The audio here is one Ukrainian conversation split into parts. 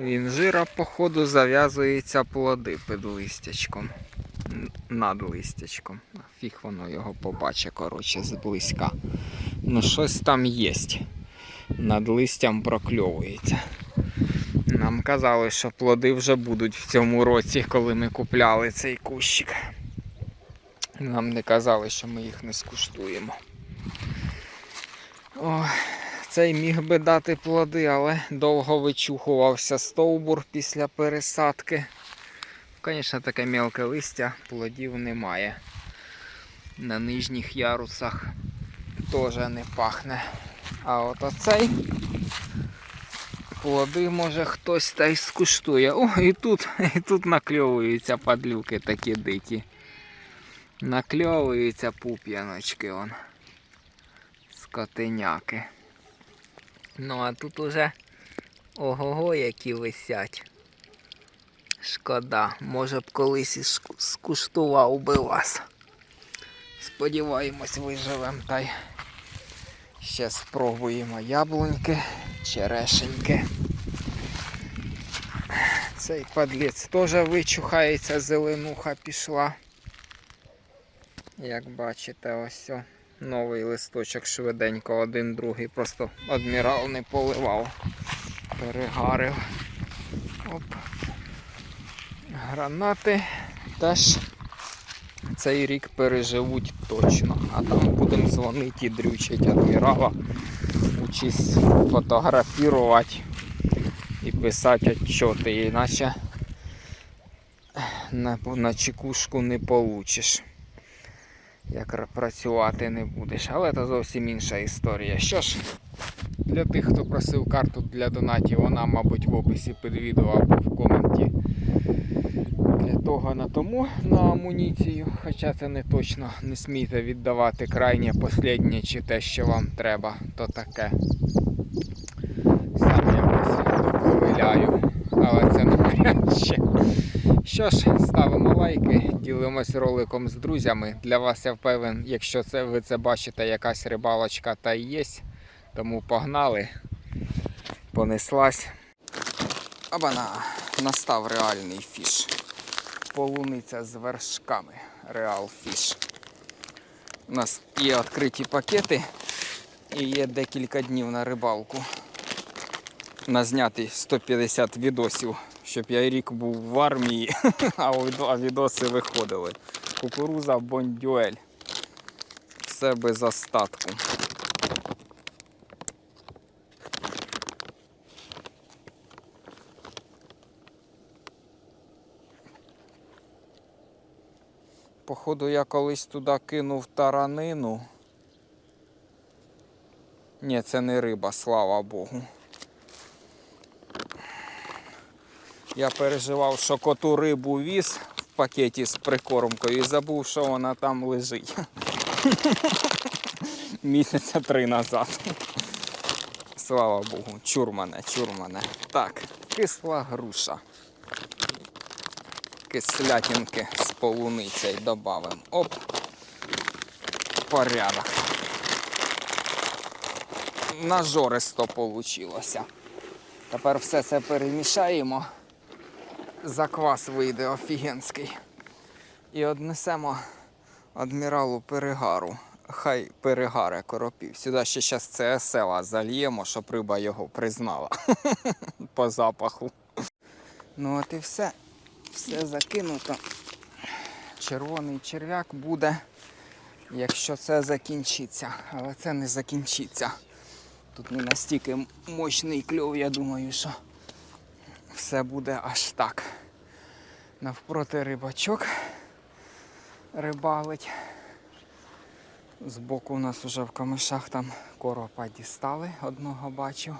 інжира, походу, зав'язуються плоди під листячком. Над листячком. Фіг воно його побачить, коротше, зблизька. Ну, щось там є. Над листям прокльовується. Нам казали, що плоди вже будуть в цьому році, коли ми купляли цей кущик. Нам не казали, що ми їх не скуштуємо. О, цей міг би дати плоди, але довго вичухувався стовбур після пересадки. Звісно, таке мелке листя, плодів немає. На нижніх ярусах теж не пахне. А от оцей плоди може хтось та й скуштує. О, і тут, і тут накльовуються падлюки такі дикі. Накльовуються пуп'яночки. Скотиняки. Ну а тут уже ого-го, які висять. Шкода, може б колись і скуштував би вас. Сподіваємось, виживемо та й ще спробуємо яблуньки, черешеньки. Цей падлець теж вичухається, зеленуха пішла. Як бачите, ось о, новий листочок швиденько, один другий, просто адмірал не поливав, перегарив. Оп. Гранати теж цей рік переживуть точно. А там будемо дзвонити і дрючить адмірала, учись фотографувати і писати отчоти, іначе на, на чекушку не получиш як працювати не будеш. Але це зовсім інша історія. Що ж, для тих, хто просив карту для донатів, вона, мабуть, в описі під відео або в коменті. Для того на тому на амуніцію, хоча це не точно, не смійте віддавати крайнє, последнє чи те, що вам треба, то таке. Сам якось доковиляю, але це навряд чи. Що ж, ставимо лайки, ділимось роликом з друзями. Для вас я впевнен, якщо це ви це бачите, якась рибалочка та й є. Тому погнали. Понеслась. Абана, настав реальний фіш. Полуниця з вершками. Реал фіш. У нас є відкриті пакети і є декілька днів на рибалку. Назняти 150 відосів щоб я рік був в армії, а відоси виходили. Кукуруза бондюель. Все без остатку. Походу, я колись туди кинув таранину. Ні, це не риба, слава Богу. Я переживав, що коту рибу віз в пакеті з прикормкою і забув, що вона там лежить. Місяця три назад. Слава Богу, чур мене, чур мене. Так, кисла груша. Кислятинки з полуницею додамо. Оп. Порядок. Нажористо получилося. Тепер все це перемішаємо заквас вийде офігенський. І однесемо адміралу перегару. Хай перегаре коропів. Сюди ще зараз це села зальємо, щоб риба його признала по запаху. Ну от і все. Все закинуто. Червоний черв'як буде, якщо це закінчиться. Але це не закінчиться. Тут не настільки мощний кльов, я думаю, що все буде аж так. Навпроти рибачок рибалить. Збоку у нас уже в камишах там коропа дістали, одного бачив.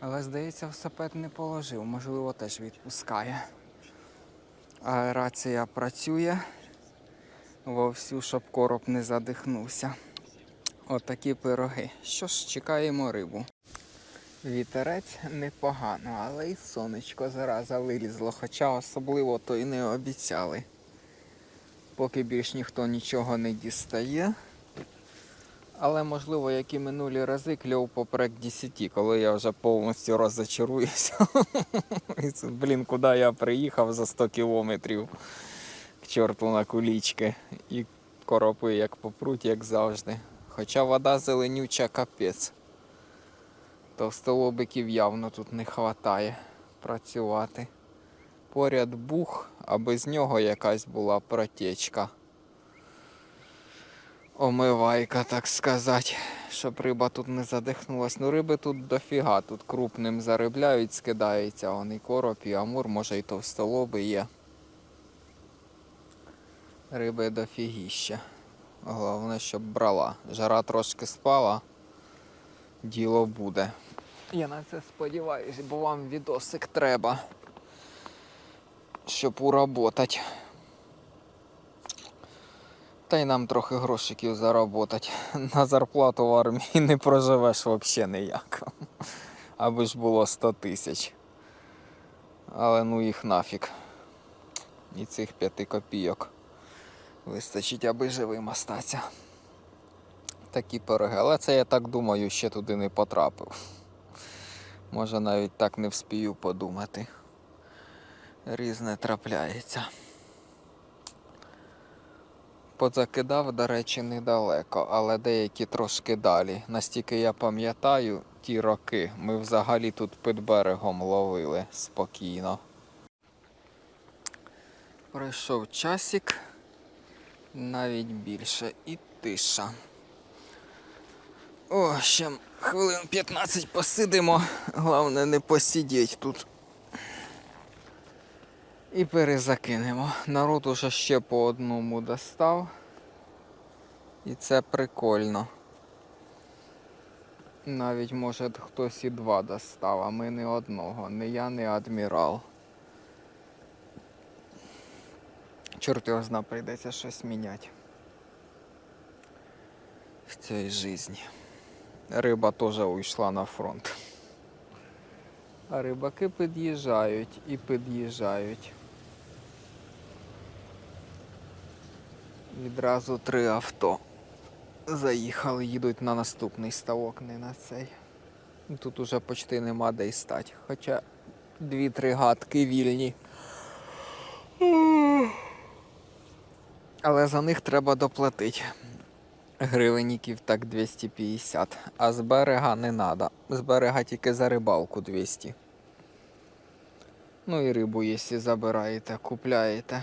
Але, здається, в не положив, можливо, теж відпускає. Аерація працює вовсю, щоб короб не задихнувся. Отакі пироги. Що ж, чекаємо рибу. Вітерець непогано, але і сонечко зараза вилізло, хоча особливо то й не обіцяли. Поки більш ніхто нічого не дістає. Але можливо, як і минулі рази, кльов поперек 10, коли я вже повністю розочаруюся. Блін, куди я приїхав за 100 кілометрів к чорту на кулічки. І коропи як попруть, як завжди. Хоча вода зеленюча капець. Товстолобиків явно тут не вистачає працювати. Поряд бух, а без нього якась була протечка. Омивайка, так сказати, щоб риба тут не задихнулась. Ну риби тут дофіга, тут крупним заробляють, скидаються, вони короб і амур, може і товстолоби є. Риби дофігіща. Головне, щоб брала. Жара трошки спала, діло буде. Я на це сподіваюсь, бо вам відосик треба, щоб уработать. Та й нам трохи грошиків заработать. На зарплату в армії не проживеш взагалі ніяк. Аби ж було 100 тисяч. Але ну їх нафіг. І цих 5 копійок. Вистачить, аби живим остатися. Такі пироги. Але це я так думаю, ще туди не потрапив. Може навіть так не вспію подумати. Різне трапляється. Позакидав, до речі, недалеко, але деякі трошки далі. Настільки я пам'ятаю, ті роки ми взагалі тут під берегом ловили спокійно. Пройшов часик, навіть більше, і тиша. О, ще хвилин 15 посидимо. Головне не посидіть тут. І перезакинемо. Народ уже ще по одному достав. І це прикольно. Навіть може хтось і два достав, а ми не одного. Не я, не адмірал. Чорт його зна, прийдеться щось міняти. В цій житті. Риба теж уйшла на фронт. А рибаки під'їжджають і під'їжджають. Відразу три авто. Заїхали, їдуть на наступний ставок, не на цей. Тут уже почти нема де й стати. Хоча дві-три гадки вільні. Але за них треба доплатити. Гривенників так 250. А з берега не треба. З берега тільки за рибалку 200. Ну і рибу, якщо забираєте, купляєте.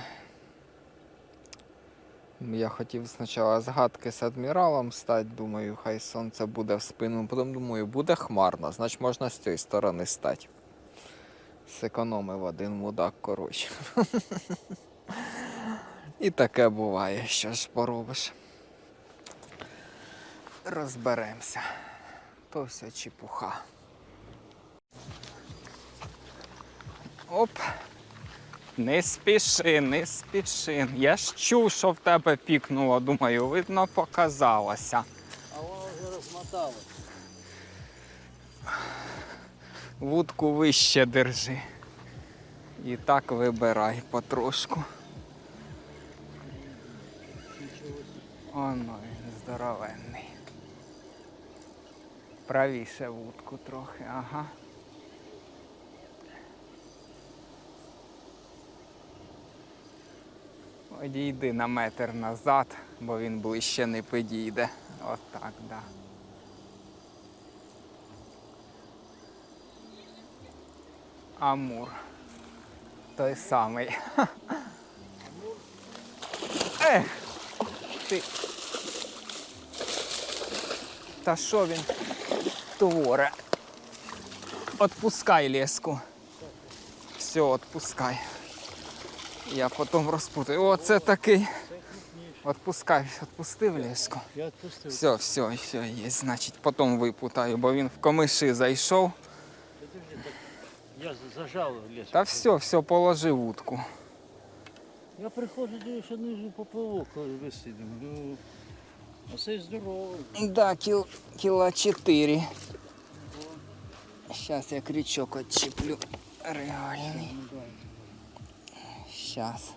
Я хотів спочатку з гадки з адміралом стати, думаю, хай сонце буде в спину. Потім думаю, буде хмарно, значить можна з цієї сторони стати. Зекономив один мудак, коротше. І таке буває, що ж поробиш. Розберемося. То все чепуха. Оп. Не спіши, не спіши. Я ж чув, що в тебе пікнуло, думаю, видно, показалося. А воно вже розмотало. Вудку вище держи. І так вибирай потрошку. Оно він здоровенний. Правіше вудку трохи, ага. Одійди на метр назад, бо він ближче не підійде. Отак, да. Амур. Той самий. Ех! Ти. Та що він творе? Отпускай леску. Все, отпускай. Я потім розпутаю. О, це такий. Отпускай, отпустив леску. Все, все, все, є. Значить, потім випутаю, бо він в комиші зайшов. Я зажав ліс. Та все, все, положи вудку. Я приходжу, дивлюся, ниже поплавок висить. Оце здоровий. Да, кіл, кіла 4. Зараз я крючок отчеплю. Реальний. Зараз.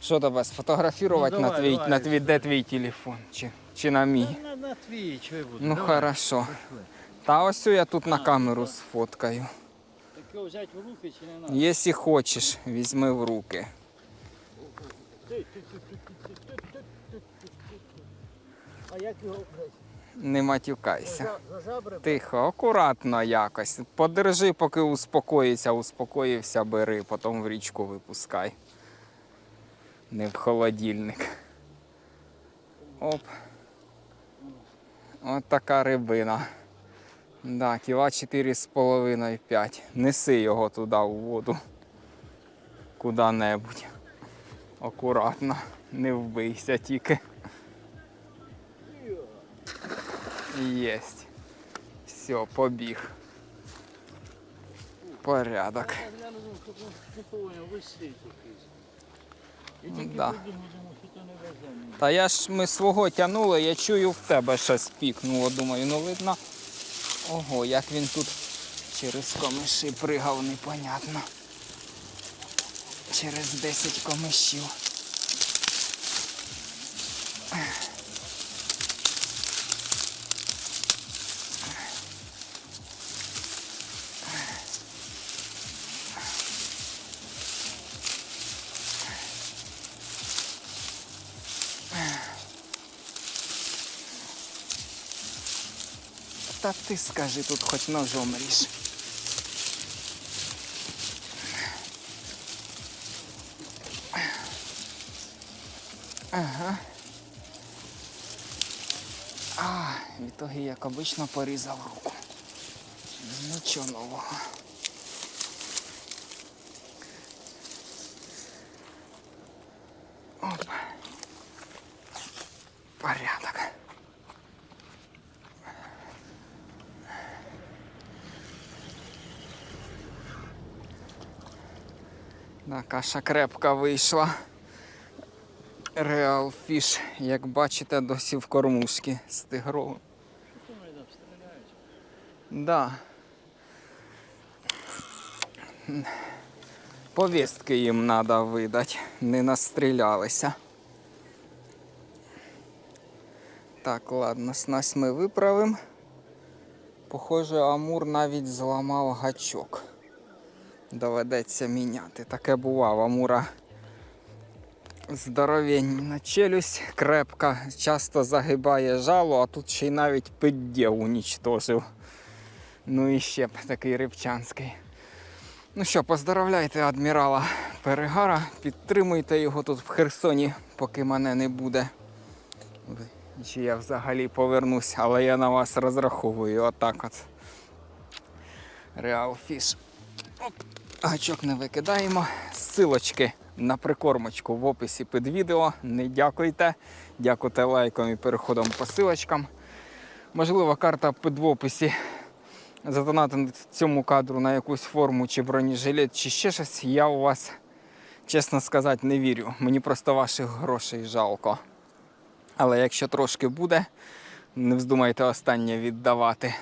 Що тебе сфотографувати ну, на твій, давай, на твій, де твій телефон? Чи, чи на мій? На, на, на твій, чи буду. Ну давай. хорошо. Пошли. Та ось я тут а, на камеру так. сфоткаю. Так його взяти в руки чи не треба? Якщо хочеш, візьми в руки. А як його брати? Не матюкайся. Тихо, акуратно якось. Подержи, поки успокоїться, успокоївся, бери, потім в річку випускай. Не в холодильник. Оп. От така рибина. Да, кіла 4,5-5. Неси його туди у воду. Куди-небудь. Акуратно. Не вбийся тільки. Єсть. Все, побіг. Порядок. Да. Та я ж ми свого тягнули, я чую в тебе щось пікнуло. Думаю, ну видно. Ого, як він тут через комиші пригав, непонятно. Через 10 комишів. Та ти скажи, тут хоч ножом ріж. Ага. А, в ітогі, як обично, порізав руку. Нічого нового. Оп. Порядок. Да, каша крепка вийшла. Реал фіш, як бачите, досі в кормушці з тигровим. Да. Повістки їм треба видати, не настрілялися. Так, ладно, снасть ми виправимо. Похоже, Амур навіть зламав гачок. Доведеться міняти. Таке бувало. Амура здоровенна челюсть, крепка, часто загибає жало, а тут ще й навіть піддєв унічтожив. Ну і ще б такий рибчанський. Ну що, поздоровляйте адмірала Перегара, підтримуйте його тут в Херсоні, поки мене не буде. Чи я взагалі повернусь, але я на вас розраховую. Отак от. Реал фіш. Гачок не викидаємо. Силочки на прикормочку в описі під відео. Не дякуйте. Дякуйте лайком і переходом по силочкам. Можливо, карта під в описі задонатити цьому кадру на якусь форму чи бронежилет, чи ще щось. Я у вас, чесно сказати, не вірю. Мені просто ваших грошей жалко. Але якщо трошки буде, не вздумайте останнє віддавати,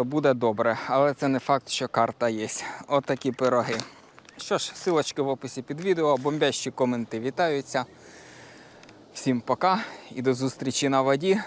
то буде добре. Але це не факт, що карта є. Отакі пироги. Що ж, силочки в описі під відео, бомбящі коменти вітаються. Всім пока і до зустрічі на воді.